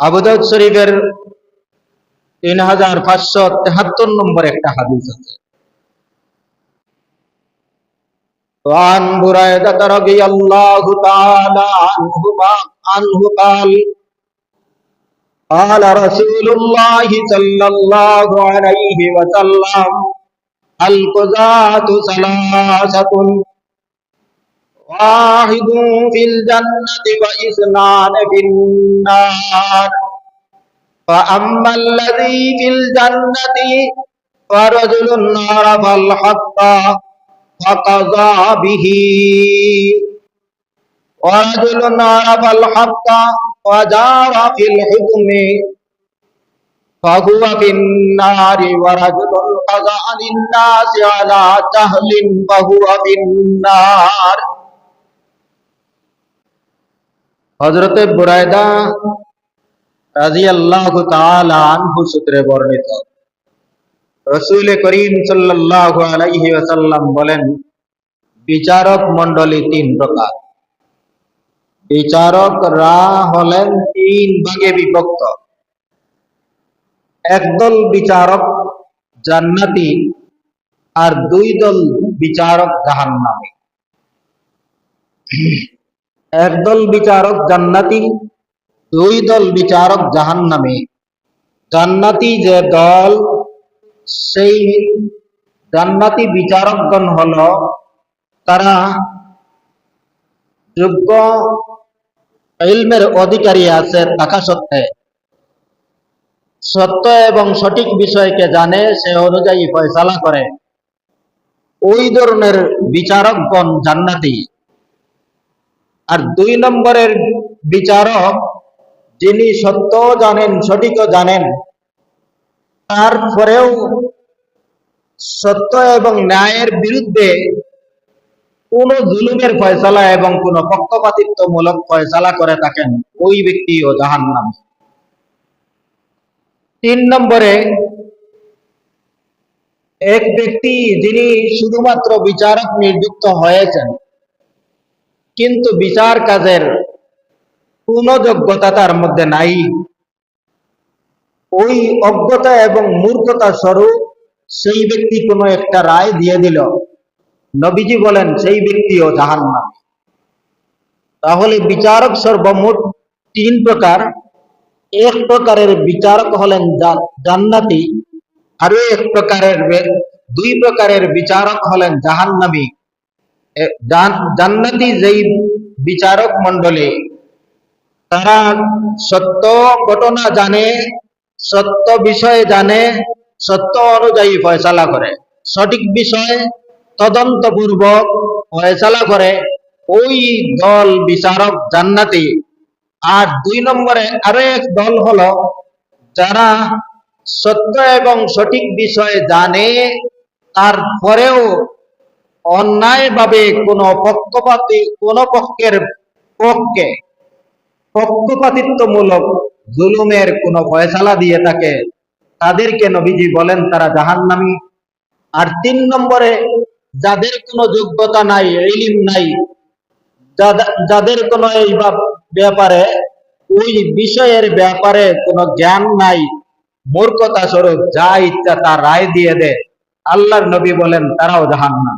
আবুদাউদ শরীফের তিন হাজার পাঁচশো তেহাত্তর নম্বর একটা হাদিস আছে وعن بريدة رضي الله تعالى عنهما عنه قال قال رسول الله صلى الله عليه وسلم القضاة ثلاثة واحد في الجنة وإثنان في النار فأما الذي في الجنة فرجل عرف الحق فقضى به ورجل عرف الحق وجار في الحكم فهو في النار ورجل قضى للناس على جهل فهو في النار হজরতে বুরায়দা রাজি আল্লাহ আনহু সূত্রে বর্ণিত। রসুল করিম সাল্লাল্লাহু আলাইহি ওয়াসাল্লাম বলেন, বিচারক মন্ডলী তিন প্রকার। বিচারকরা হলেন তিন ভাগে বিভক্ত। একদল বিচারক জান্নাতি আর দুই দল বিচারক জাহান্নামী। একদল বিচারক জান্নাতি, দুই দল বিচারক জাহান্নামী। জান্নাতি যে দল, সেই জান্নাতি বিচারকগণ হল তারা যোগ্য ইলমের অধিকারী আছে থাকা সত্ত্বে। সত্য এবং সঠিক বিষয়কে জানে, সে অনুযায়ী ফয়সালা করে। ওই ধরনের বিচারকগণ জান্নাতি। আর দুই নম্বরের বিচারক যিনি সত্য জানেন সঠিকও জানেন, তারপরেও সত্য এবং ন্যায়ের বিরুদ্ধে কোন জুলুমের ফয়সালা এবং কোন পক্ষপাতিত্বমূলক ফয়সালা করে থাকেন ওই ব্যক্তিও জাহান্নাম। তিন নম্বরে এক ব্যক্তি যিনি শুধুমাত্র বিচারক নিযুক্ত হয়েছেন কিন্তু বিচার কাজের কোন যোগ্যতা তার মধ্যে নাই। ওই অজ্ঞতা এবং মূর্খতা স্বরূপ সেই ব্যক্তি কোনো একটা রায় দিয়ে দিল। নবীজি বলেন, সেই ব্যক্তিও জাহান নামে তাহলে বিচারক সর্বমোট তিন প্রকার। এক প্রকারের বিচারক হলেন জান্নাতি আরও এক প্রকারের দুই প্রকারের বিচারক হলেন জাহান্নামী। জান্নাতি যেই বিচারক মণ্ডলী, তারা সত্য ঘটনা জানে, সত্য বিষয়ে জানে, সত্য অনুযায়ী ফয়সালা করে। সঠিক বিষয়ে তদন্তপূর্বক ফয়সালা করে। ওই দল বিচারক জান্নাতি। আর দুই নম্বরে আরও এক দল হলো, যারা সত্য এবং সঠিক বিষয়ে জানে, তারপরেও অন্যায়ভাবে কোন পক্ষপাতি, কোন পক্ষের পক্ষে পক্ষপাতিত্বমূলক জুলুমের কোন ফয়সালা দিয়ে থাকে, তাদেরকে নবীজি বলেন তারা জাহান্নামী। আর তিন নম্বরে, যাদের কোনো যোগ্যতা নাই, ইলিম নাই যাদের কোনো এই ব্যাপারে, ওই বিষয়ের ব্যাপারে কোনো জ্ঞান নাই মূর্খতা স্বরূপ যা ইচ্ছা তা রায় দিয়ে দেয়। আল্লাহর নবী বলেন, তারাও জাহান্নাম।